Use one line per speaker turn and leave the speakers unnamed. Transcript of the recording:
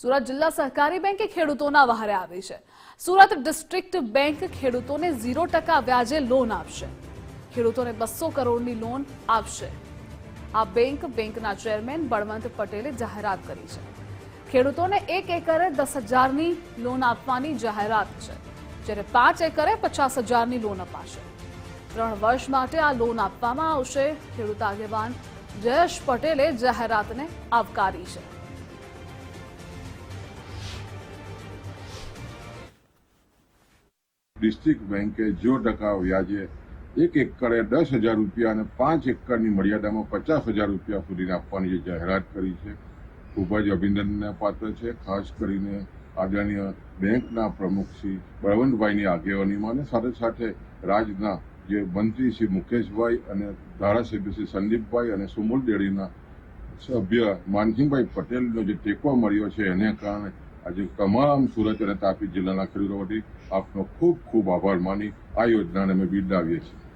સુરત જિલ્લા સહકારી બેંકે ખેડૂતોના વહારે આવી છે. સુરત ડિસ્ટ્રિક્ટ બેંક ખેડૂતોને ઝીરો ટકા વ્યાજે લોન આપશે. ખેડૂતોને બસો કરોડની લોન આપશે. આ બેંક બેંકના ચેરમેન બળવંત પટેલે જાહેરાત કરી છે. ખેડૂતોને એક એકરે દસ હજારની લોન આપવાની જાહેરાત છે, જ્યારે પાંચ એકરે પચાસ હજારની લોન અપાશે. ત્રણ વર્ષ માટે આ લોન આપવામાં આવશે. ખેડૂત આગેવાન જયેશ પટેલે જાહેરાતને આવકારી છે.
ડિસ્ટ્રિક્ટ બેંકે જો ટકા વ્યાજે એક એકરે દસ હજાર રૂપિયા અને પાંચ એકરની મર્યાદામાં પચાસ હજાર રૂપિયા સુધીને આપવાની જે જાહેરાત કરી છે, ખૂબ જ અભિનંદનના પાત્ર છે. ખાસ કરીને આદરણીય બેંકના પ્રમુખ શ્રી બળવંતભાઈની આગેવાનીમાં અને સાથે સાથે રાજના જે મંત્રી શ્રી મુકેશભાઈ અને ધારાસભ્ય શ્રી સંદીપભાઈ અને સુમુલ ડેરીના સભ્ય માનસિંહભાઈ પટેલનો જે ટેકો મળ્યો છે, એને કારણે આજે તમામ સુરત અને તાપી જિલ્લાના ખેડૂતો વતી આપનો ખૂબ ખૂબ આભાર માની આ યોજનાને અમે બિરદાવીએ છીએ.